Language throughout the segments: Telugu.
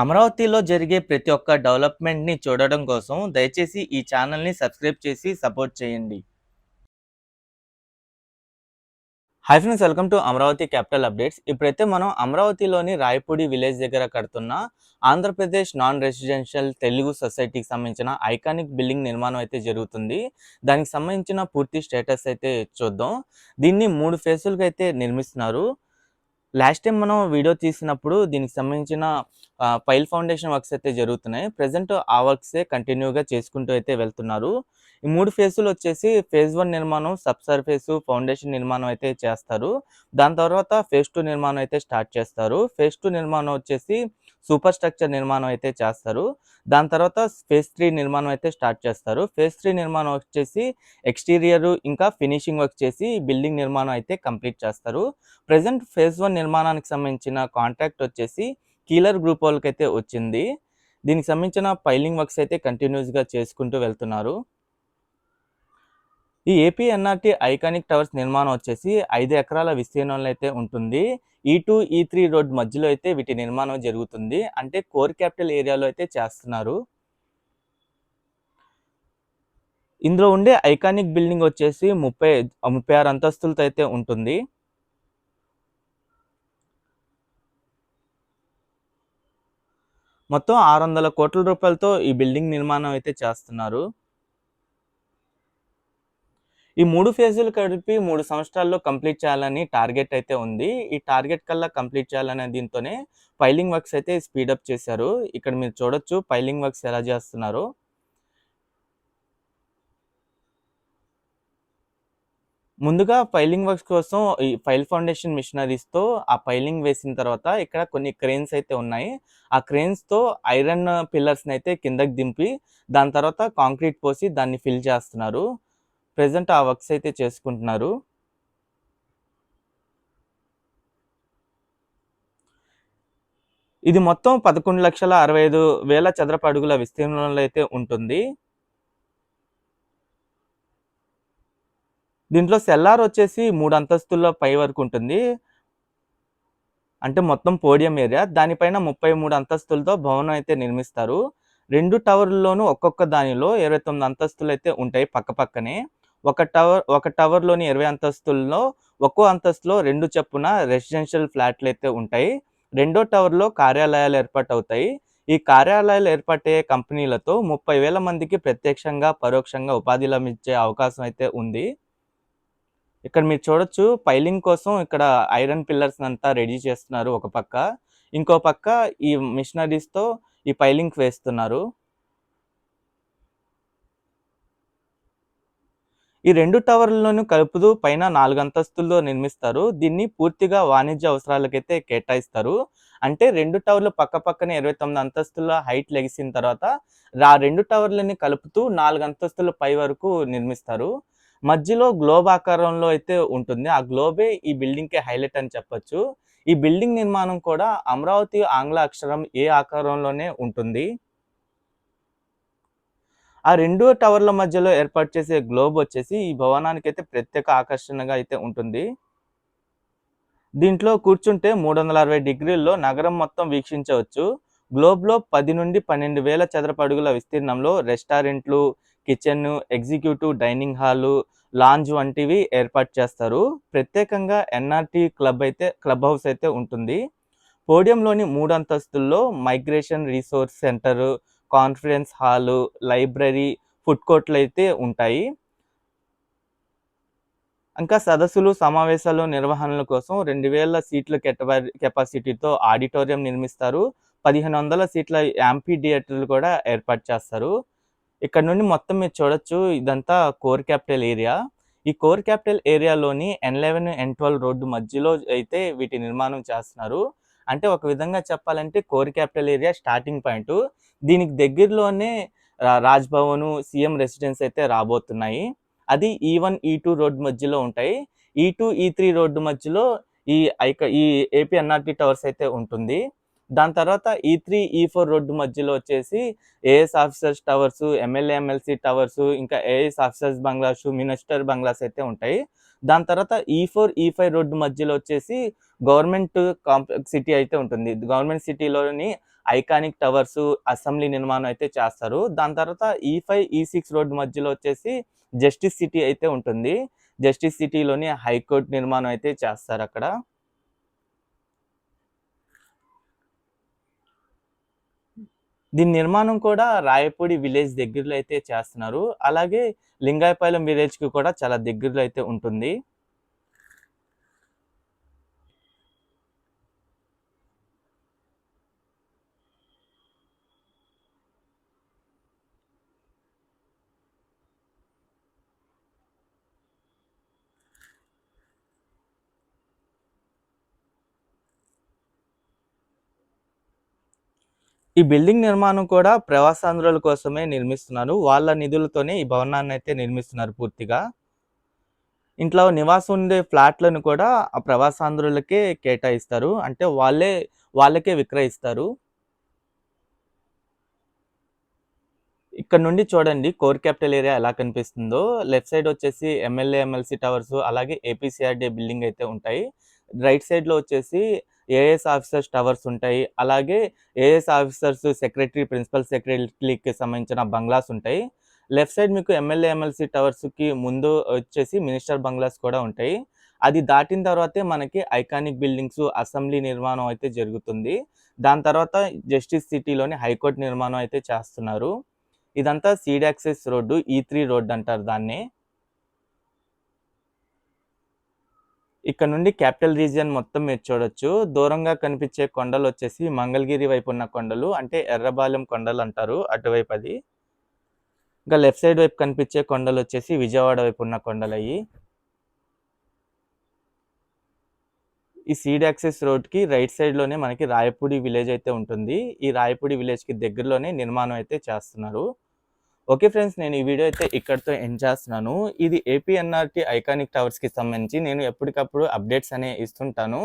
అమరావతిలో జరిగే ప్రతి ఒక్క డెవలప్మెంట్‌ని చూడడం కోసం దయచేసి ఈ ఛానల్‌ని సబ్స్క్రైబ్ చేసి సపోర్ట్ చేయండి. Hi friends welcome to Amaravati capital updates. ఇప్పుడైతే మనం అమరావతిలోని రాయపూడి విలేజ్ దగ్గర కడుతున్న ఆంధ్రప్రదేశ్ నాన్ రెసిడెన్షియల్ తెలుగు సొసైటీకి సంబంధించిన ఐకానిక్ బిల్డింగ్ నిర్మాణం అయితే జరుగుతుంది. దానికి సంబంధించిన పూర్తి స్టేటస్ అయితే చూద్దాం. దీన్ని మూడు ఫేసులుగా అయితే నిర్మిస్తున్నారు. లాస్ట్ టైం మనం వీడియో తీసినప్పుడు దీనికి సంబంధించిన ఫైల్ పైల్ ఫౌండేషన్ వర్క్స్ అయితే జరుగుతున్నాయి. ప్రజెంట్ ఆ వర్క్సే కంటిన్యూగా చేసుకుంటూ అయితే వెళ్తున్నారు. ఈ మూడు ఫేసులు వచ్చేసి ఫేజ్ వన్ నిర్మాణం, సబ్ సర్ఫేస్ ఫౌండేషన్ నిర్మాణం అయితే చేస్తారు. దాని తర్వాత ఫేజ్ టూ నిర్మాణం అయితే స్టార్ట్ చేస్తారు. ఫేజ్ టూ నిర్మాణం వచ్చేసి సూపర్ స్ట్రక్చర్ నిర్మాణం అయితే చేస్తారు. దాని తర్వాత ఫేజ్ త్రీ నిర్మాణం అయితే స్టార్ట్ చేస్తారు. ఫేజ్ త్రీ నిర్మాణం వచ్చేసి ఎక్స్‌టీరియర్ ఇంకా ఫినిషింగ్ వర్క్ చేసి బిల్డింగ్ నిర్మాణం అయితే కంప్లీట్ చేస్తారు. ప్రెజెంట్ ఫేజ్ వన్ నిర్మాణానికి సంబంధించిన కాంట్రాక్ట్ వచ్చేసి కీలర్ గ్రూప్ వాళ్ళకైతే వచ్చింది. దీనికి సంబంధించిన పైలింగ్ వర్క్స్ అయితే కంటిన్యూస్‌గా చేసుకుంటూ వెళ్తున్నారు. ఈ ఏపీ ఎన్ఆర్‌టీ ఐకానిక్ టవర్స్ నిర్మాణం వచ్చేసి ఐదు ఎకరాల విస్తీర్ణంలో అయితే ఉంటుంది. ఈ2, ఈ3 రోడ్ మధ్యలో అయితే వీటి నిర్మాణం జరుగుతుంది. అంటే కోర్ క్యాపిటల్ ఏరియాలో అయితే చేస్తున్నారు. ఇందులో ఉండే ఐకానిక్ బిల్డింగ్ వచ్చేసి 30 36 అంతస్తులతో అయితే ఉంటుంది. మొత్తం 600 కోట్ల రూపాయలతో ఈ బిల్డింగ్ నిర్మాణం అయితే చేస్తున్నారు. ఈ మూడు ఫేజులు కలిపి మూడు సంవత్సరాల్లో కంప్లీట్ చేయాలని టార్గెట్ అయితే ఉంది. ఈ టార్గెట్ కల్లా కంప్లీట్ చేయాలనే దీంతోనే పైలింగ్ వర్క్స్ అయితే స్పీడప్ చేశారు. ఇక్కడ మీరు చూడొచ్చు పైలింగ్ వర్క్స్ ఎలా చేస్తున్నారు ముందుగా ఫైలింగ్ వర్క్స్ కోసం ఈ ఫైల్ ఫౌండేషన్ మిషనరీస్‌తో ఆ ఫైలింగ్ వేసిన తర్వాత ఇక్కడ కొన్ని క్రేన్స్ అయితే ఉన్నాయి. ఆ క్రేన్స్‌తో ఐరన్ పిల్లర్స్ని అయితే కిందకి దింపి దాని తర్వాత కాంక్రీట్ పోసి దాన్ని ఫిల్ చేస్తున్నారు. ప్రజెంట్ ఆ వర్క్స్ అయితే చేసుకుంటున్నారు. ఇది మొత్తం 11,65,000 చదరపు అడుగుల విస్తీర్ణంలో అయితే ఉంటుంది. దీంట్లో సెల్లార్ వచ్చేసి మూడు అంతస్తుల పై వరకు ఉంటుంది. అంటే మొత్తం పోడియం ఏరియా. దానిపైన 33 అంతస్తులతో భవనం అయితే నిర్మిస్తారు. రెండు టవర్‌ల్లోనూ ఒక్కొక్క దానిలో ఇరవై తొమ్మిది అంతస్తులు అయితే ఉంటాయి పక్కపక్కనే. ఒక టవర్ ఒక టవర్‌లోని 20 అంతస్తుల్లో ఒక్కో అంతస్తులో రెండు చొప్పున రెసిడెన్షియల్ ఫ్లాట్లు అయితే ఉంటాయి. రెండో టవర్‌లో కార్యాలయాలు ఏర్పాటవుతాయి. ఈ కార్యాలయాలు ఏర్పాటయ్యే కంపెనీలతో ముప్పై వేల మందికి ప్రత్యక్షంగా, పరోక్షంగా ఉపాధి లభించే అవకాశం అయితే ఉంది. ఇక్కడ మీరు చూడొచ్చు పైలింగ్ కోసం ఇక్కడ ఐరన్ పిల్లర్స్‌నంతా రెడీ చేస్తున్నారు ఒక పక్క. ఇంకో పక్క ఈ మిషనరీస్‌తో ఈ పైలింగ్ వేస్తున్నారు. ఈ రెండు టవర్లను కలుపుతూ పైన నాలుగు అంతస్తుల్లో నిర్మిస్తారు. దీన్ని పూర్తిగా వాణిజ్య అవసరాలకైతే కేటాయిస్తారు. అంటే రెండు టవర్లు పక్క పక్కనే ఇరవై తొమ్మిది అంతస్తుల హైట్ లెగిసిన తర్వాత ఆ రెండు టవర్లని కలుపుతూ నాలుగు అంతస్తుల పై వరకు నిర్మిస్తారు. మధ్యలో గ్లోబ్ ఆకారంలో అయితే ఉంటుంది. ఆ గ్లోబే ఈ బిల్డింగ్‌కి హైలైట్ అని చెప్పొచ్చు. ఈ బిల్డింగ్ నిర్మాణం కూడా అమరావతి ఆంగ్ల అక్షరం ఏ ఆకారంలోనే ఉంటుంది. ఆ రెండు టవర్ల మధ్యలో ఏర్పాటు చేసే గ్లోబ్ వచ్చేసి ఈ భవనానికి అయితే ప్రత్యేక ఆకర్షణగా అయితే ఉంటుంది. దీంట్లో కూర్చుంటే 360 డిగ్రీల్లో నగరం మొత్తం వీక్షించవచ్చు. గ్లోబ్‌లో 10-12,000 చదరపు అడుగుల విస్తీర్ణంలో రెస్టారెంట్లు, kitchen, executive dining hall, lounge వంటివి ఏర్పాటు చేస్తారు. ప్రత్యేకంగా ఎన్ఆర్‌టీ క్లబ్ అయితే క్లబ్ హౌస్ అయితే ఉంటుంది. పోడియంలోని మూడు అంతస్తుల్లో migration resource centre, conference hall, library, food కోర్ట్లు అయితే ఉంటాయి. ఇంకా సదస్సులు, సమావేశాలు నిర్వహణల కోసం 2000 సీట్ల కెపాసిటీతో ఆడిటోరియం నిర్మిస్తారు. 1500 సీట్ల యాంపీ థియేటర్లు కూడా ఏర్పాటు చేస్తారు. ఇక్కడ నుండి మొత్తం మీరు చూడొచ్చు ఇదంతా కోర్ క్యాపిటల్ ఏరియా. ఈ కోర్ క్యాపిటల్ ఏరియాలోని ఎన్11, ఎన్12 రోడ్డు మధ్యలో అయితే వీటి నిర్మాణం చేస్తున్నారు. అంటే ఒక విధంగా చెప్పాలంటే core capital area starting point. దీనికి దగ్గరలోనే రా సీఎం రెసిడెన్స్ అయితే రాబోతున్నాయి. అది ఈ1, ఈ2 రోడ్ మధ్యలో ఉంటాయి. E ఈ2, ఈ3 e రోడ్డు మధ్యలో ఈ ఐక ఈ ఏపీ ఎన్ఆర్‌టీ టవర్స్ అయితే ఉంటుంది. దాని తర్వాత e ఈ3, ఈ4 రోడ్డు మధ్యలో వచ్చేసి AS officers towers, MLA, MLC towers, ఇంకా AS officers bungalows, minister bungalows అయితే ఉంటాయి. దాని తర్వాత e ఈ4, ఈ5 e రోడ్డు మధ్యలో వచ్చేసి గవర్నమెంట్ కాంప్లెక్స్ సిటీ అయితే ఉంటుంది. గవర్నమెంట్ సిటీలోని ఐకానిక్ టవర్స్ అసెంబ్లీ నిర్మాణం అయితే చేస్తారు. దాని తర్వాత ఈ ఫైవ్ ఈ సిక్స్ రోడ్డు మధ్యలో వచ్చేసి జస్టిస్ సిటీ అయితే ఉంటుంది. జస్టిస్ సిటీలోని హైకోర్టు నిర్మాణం అయితే చేస్తారు అక్కడ. దీని నిర్మాణం కూడా రాయపూడి విలేజ్ దగ్గరలో అయితే చేస్తున్నారు. అలాగే లింగాయపాలెం విలేజ్కి కూడా చాలా దగ్గరలో అయితే ఉంటుంది. ఈ బిల్డింగ్ నిర్మాణం కూడా ప్రవాసాంధ్రుల కోసమే నిర్మిస్తున్నారు. వాళ్ళ నిధులతోనే ఈ భవనాన్ని అయితే నిర్మిస్తున్నారు పూర్తిగా. ఇంట్లో నివాసం ఉండే ఫ్లాట్లను కూడా ఆ ప్రవాసాంధ్రులకే కేటాయిస్తారు. అంటే వాళ్ళే వాళ్ళకే విక్రయిస్తారు. ఇక్కడ నుండి చూడండి కోర్ క్యాపిటల్ ఏరియా ఎలా కనిపిస్తుందో. లెఫ్ట్ సైడ్ వచ్చేసి ఎమ్మెల్యే ఎమ్మెల్సీ టవర్స్ అలాగే ఏపీసీఆర్డీ బిల్డింగ్ అయితే ఉంటాయి. రైట్ సైడ్లో వచ్చేసి ఏఎస్ ఆఫీసర్స్ టవర్స్ ఉంటాయి. అలాగే ఏఎస్ ఆఫీసర్స్ సెక్రటరీ ప్రిన్సిపల్ సెక్రటరీకి సంబంధించిన బంగ్లాస్ ఉంటాయి. లెఫ్ట్ సైడ్ మీకు ఎమ్మెల్యే ఎమ్మెల్సీ టవర్స్కి ముందు వచ్చేసి మినిస్టర్ బంగ్లాస్ కూడా ఉంటాయి. అది దాటిన తర్వాతే మనకి ఐకానిక్ బిల్డింగ్స్ అసెంబ్లీ నిర్మాణం అయితే జరుగుతుంది. దాని తర్వాత జస్టిస్ సిటీలోని హైకోర్టు నిర్మాణం అయితే చేస్తున్నారు. ఇదంతా seed access road E three road అంటారు దాన్ని. ఇక్కడ నుండి క్యాపిటల్ రీజియన్ మొత్తం మీరు చూడొచ్చు. దూరంగా కనిపించే కొండలు వచ్చేసి మంగళగిరి వైపు ఉన్న కొండలు అంటే ఎర్రబాలెం కొండలు అంటారు అటువైపు అది. ఇంకా లెఫ్ట్ సైడ్ వైపు కనిపించే కొండలు వచ్చేసి విజయవాడ వైపు ఉన్న కొండలు అయ్యి. ఈ సీడ్ యాక్సెస్ రోడ్కి రైట్ సైడ్లోనే మనకి రాయపూడి విలేజ్ అయితే ఉంటుంది. ఈ రాయపూడి విలేజ్కి దగ్గరలోనే నిర్మాణం అయితే చేస్తున్నారు. ఓకే ఫ్రెండ్స్ నేను ఈ వీడియో అయితే ఇక్కడితో ఎండ్ చేస్తున్నాను. ఇది ఏపీఎన్ఆర్టీ ఐకానిక్ టవర్స్కి సంబంధించి నేను ఎప్పటికప్పుడు అప్డేట్స్ అనే ఇస్తుంటాను.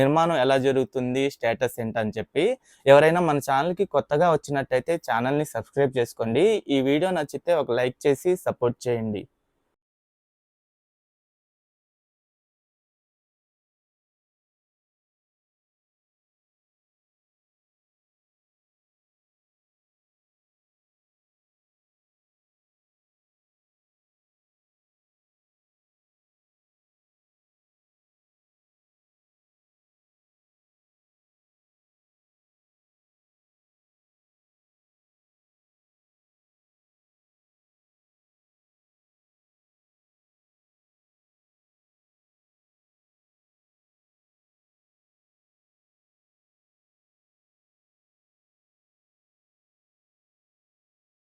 నిర్మాణం ఎలా జరుగుతుంది స్టేటస్ ఏంటని చెప్పి. ఎవరైనా మన ఛానల్కి కొత్తగా వచ్చినట్టయితే ఛానల్ని సబ్స్క్రైబ్ చేసుకోండి. ఈ వీడియో నచ్చితే ఒక లైక్ చేసి సపోర్ట్ చేయండి.